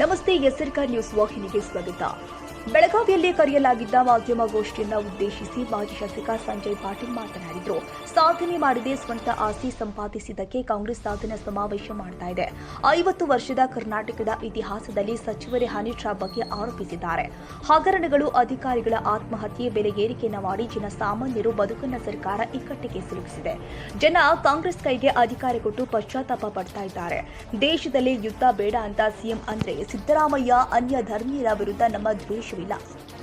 नमस्ते यसर्क न्यूज़ वाहि स्वागत ಬೆಳಗಾವಿಯಲ್ಲಿ ಕರೆಯಲಾಗಿದ್ದ ಮಾಧ್ಯಮಗೋಷ್ಠಿಯನ್ನು ಉದ್ದೇಶಿಸಿ ಮಾಜಿ ಶಾಸಕ ಸಂಜಯ್ ಪಾಟೀಲ್ ಮಾತನಾಡಿದರು. ಸಾಧನೆ ಮಾಡದೆ ಸ್ವಂತ ಆಸ್ತಿ ಸಂಪಾದಿಸಿದ್ದಕ್ಕೆ ಕಾಂಗ್ರೆಸ್ ಸಾಧನೆ ಸಮಾವೇಶ ಮಾಡ್ತಾ ಇದೆ. ಐವತ್ತು ವರ್ಷದ ಕರ್ನಾಟಕದ ಇತಿಹಾಸದಲ್ಲಿ ಸಚಿವರೇ ಹನಿ ಟ್ರಾಪ್ ಬಗ್ಗೆ ಆರೋಪಿಸಿದ್ದಾರೆ. ಹಗರಣಗಳು ಅಧಿಕಾರಿಗಳ ಆತ್ಮಹತ್ಯೆ ಬೆಲೆ ಏರಿಕೆಯನ್ನು ಮಾಡಿ ಜನಸಾಮಾನ್ಯರು ಬದುಕನ್ನ ಸರ್ಕಾರ ಇಕ್ಕಟ್ಟಿಗೆ ಸಿಲುಕಿಸಿದೆ. ಜನ ಕಾಂಗ್ರೆಸ್ ಕೈಗೆ ಅಧಿಕಾರ ಕೊಟ್ಟು ಪಶ್ಚಾತ್ತಾಪ ಪಡ್ತಾ ಇದ್ದಾರೆ. ದೇಶದಲ್ಲಿ ಯುದ್ಧ ಬೇಡ ಅಂತ ಸಿಎಂ ಅಂದ್ರೆ ಸಿದ್ದರಾಮಯ್ಯ ಅನ್ಯ ಧರ್ಮೀಯರ ವಿರುದ್ಧ ನಮ್ಮ ದ್ವೇಷವಿಲ್ಲ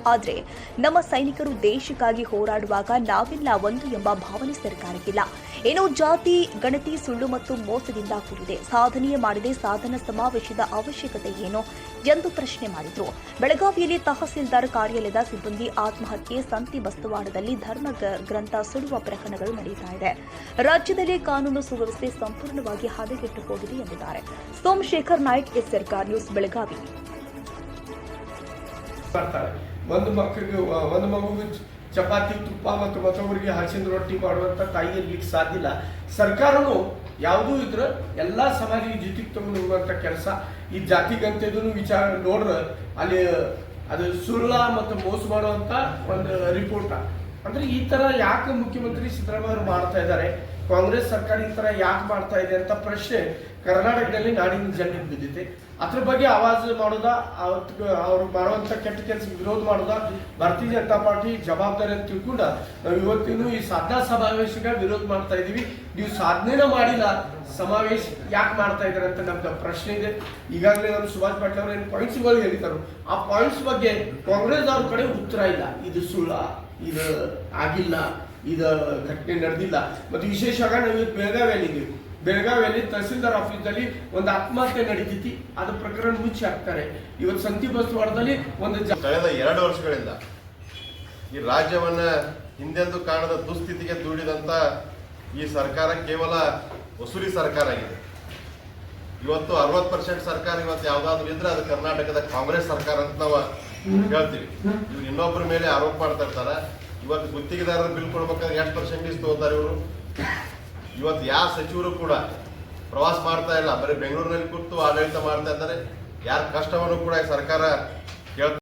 ಆದರೆ ನಮ್ಮ ಸೈನಿಕರು ದೇಶಕ್ಕಾಗಿ ಹೋರಾಡುವಾಗ ನಾವೆಲ್ಲ ಒಂದು ಎಂಬ ಭಾವನೆ ಸರ್ಕಾರಕ್ಕಿಲ್ಲ. ಏನೋ ಜಾತಿ, ಗಣತಿ, ಸುಳ್ಳು ಮತ್ತು ಮೋಸದಿಂದ ಕೂಡಿದೆ. ಸಾಧನೆಯೇ ಮಾಡಿದೆ ಸಾಧನ ಸಮಾವೇಶದ ಅವಶ್ಯಕತೆ ಏನು ಎಂದು ಪ್ರಶ್ನೆ ಮಾಡಿದರು. ಬೆಳಗಾವಿಯಲ್ಲಿ ತಹಸೀಲ್ದಾರ್ ಕಾರ್ಯಾಲಯದ ಸಿಬ್ಬಂದಿ ಆತ್ಮಹತ್ಯೆ ಸಂತಿ ಬಸ್ತವಾಡದಲ್ಲಿ ಧರ್ಮ ಗ್ರಂಥ ಸುಡುವ ಪ್ರಕರಣಗಳು ನಡೆಯುತ್ತಾ ಇದೆ. ರಾಜ್ಯದಲ್ಲಿ ಕಾನೂನು ಸುವ್ಯವಸ್ಥೆ ಸಂಪೂರ್ಣವಾಗಿ ಹದಗೆಟ್ಟು ಹೋಗಿದೆ ಎಂದಿದ್ದಾರೆ. Somashekar Naik S Sarkar news, Belagavi. ಮಾಡ್ತಾರೆ ಒಂದು ಮಕ್ಕಳಿಗೆ ಒಂದು ಮಗುಗೆ ಚಪಾತಿ, ತುಪ್ಪ ಮತ್ತು ಮತ್ತೊಬ್ಬರಿಗೆ ಹಸಿನ ರೊಟ್ಟಿ ಮಾಡುವಂಥ ತಾಯಿ ಇರ್ಲಿಕ್ಕೆ ಸಾಧ್ಯ ಇಲ್ಲ. ಸರ್ಕಾರನು ಯಾವುದೂ ಇದ್ರ ಎಲ್ಲಾ ಸಮಾಜಿಗೆ ಜೊತೆಗೆ ತಗೊಂಡು ಹೋಗುವಂಥ ಕೆಲಸ ಈ ಜಾತಿ ಗಂತೆದೂ ವಿಚಾರ ನೋಡ್ರೆ ಅಲ್ಲಿ ಅದು ಸುಳ್ಳ ಮತ್ತು ಮೋಸ ಮಾಡುವಂಥ ಒಂದು ರಿಪೋರ್ಟ್ ಅಂದ್ರೆ ಈ ತರ ಯಾಕೆ ಮುಖ್ಯಮಂತ್ರಿ ಸಿದ್ದರಾಮಯ್ಯ ಮಾಡ್ತಾ ಇದ್ದಾರೆ? ಕಾಂಗ್ರೆಸ್ ಸರ್ಕಾರ ಈ ತರ ಯಾಕೆ ಮಾಡ್ತಾ ಇದೆ ಅಂತ ಪ್ರಶ್ನೆ ಕರ್ನಾಟಕದಲ್ಲಿ ನಾಡಿನ ಜನರಿಗೆ ಬಿದ್ದಿದೆ ಅದ್ರ ಬಗ್ಗೆ ಆವಾಜ್ ಮಾಡೋದ? ಅವ್ರು ಮಾಡುವಂತ ಕೆಟ್ಟ ಕೆಲಸ ವಿರೋಧ ಮಾಡೋದ? ಭಾರತೀಯ ಜನತಾ ಪಾರ್ಟಿ ಜವಾಬ್ದಾರಿ ಅಂತ ತಿಳ್ಕೊಂಡ ನಾವು ಇವತ್ತಿನ ಈ ಸಾಧನಾ ಸಮಾವೇಶಕ್ಕೆ ವಿರೋಧ ಮಾಡ್ತಾ ಇದೀವಿ ನೀವು ಸಾಧನೆನ ಮಾಡಿಲ್ಲ, ಸಮಾವೇಶ ಯಾಕೆ ಮಾಡ್ತಾ ಇದ್ದಾರೆ ಅಂತ ನಮ್ಗೆ ಪ್ರಶ್ನೆ ಇದೆ. ಈಗಾಗಲೇ ನಮ್ಮ ಸುಭಾಷ್ ಪಾಟೀಲ್ ಅವರು ಏನು ಪಾಯಿಂಟ್ಸ್ಗಳು ಹೇಳಿದರು. ಆ ಪಾಯಿಂಟ್ಸ್ ಬಗ್ಗೆ ಕಾಂಗ್ರೆಸ್ ಅವ್ರ ಕಡೆ ಉತ್ತರ ಇಲ್ಲ. ಇದು ಸುಳ್ಳ. ಇದು ಆಗಿಲ್ಲ, ಇದು ಘಟನೆ ನಡೆದಿಲ್ಲ. ಮತ್ತು ವಿಶೇಷವಾಗಿ ನಾವು ಇವತ್ತು ಬೆಳಗಾವಿಯಲ್ಲಿ ತಹಸೀಲ್ದಾರ್ ಆಫೀಸಲ್ಲಿ ಒಂದು ಆತ್ಮಹತ್ಯೆ ನಡೀತೈತಿ ಅದು ಪ್ರಕರಣ ಮುಚ್ಚಿ ಹಾಕ್ತಾರೆ ಇವತ್ತು ಸಂತಿ ಬಸವಾಡದಲ್ಲಿ ಒಂದು ಕಳೆದ ಎರಡು ವರ್ಷಗಳಿಂದ ಈ ರಾಜ್ಯವನ್ನ ಹಿಂದೆಂದು ಕಾಣದ ದುಸ್ಥಿತಿಗೆ ದೂಡಿದಂತ ಈ ಸರ್ಕಾರ ಕೇವಲ ವಸೂಲಿ ಸರ್ಕಾರ ಆಗಿದೆ. ಇವತ್ತು ಅರವತ್ತು ಪರ್ಸೆಂಟ್ ಸರ್ಕಾರ ಇವತ್ತು ಯಾವ್ದಾದ್ರು ಇದ್ರೆ ಅದು ಕರ್ನಾಟಕದ ಕಾಂಗ್ರೆಸ್ ಸರ್ಕಾರ ಅಂತ ನಾವು ಹೇಳ್ತೀವಿ. ಇವ್ರು ಇನ್ನೊಬ್ಬರ ಮೇಲೆ ಆರೋಪ ಮಾಡ್ತಾ ಇರ್ತಾರ. ಇವತ್ತು ಗುತ್ತಿಗೆದಾರರು ಬಿಲ್ ಕೊಡ್ಬೇಕಾದ್ರೆ ಎಷ್ಟು ಪರ್ಸೆಂಟೇಜ್ ತಗೋತಾರೆ ಇವರು? ಇವತ್ತು ಯಾವ ಸಚಿವರು ಕೂಡ ಪ್ರವಾಸ ಮಾಡ್ತಾ ಇಲ್ಲ. ಬರೀ ಬೆಂಗಳೂರಿನಲ್ಲಿ ಕೂತು ಆಡಳಿತ ಮಾಡ್ತಾ ಇದ್ದಾರೆ. ಯಾರ ಕಷ್ಟವನ್ನು ಕೂಡ ಸರ್ಕಾರ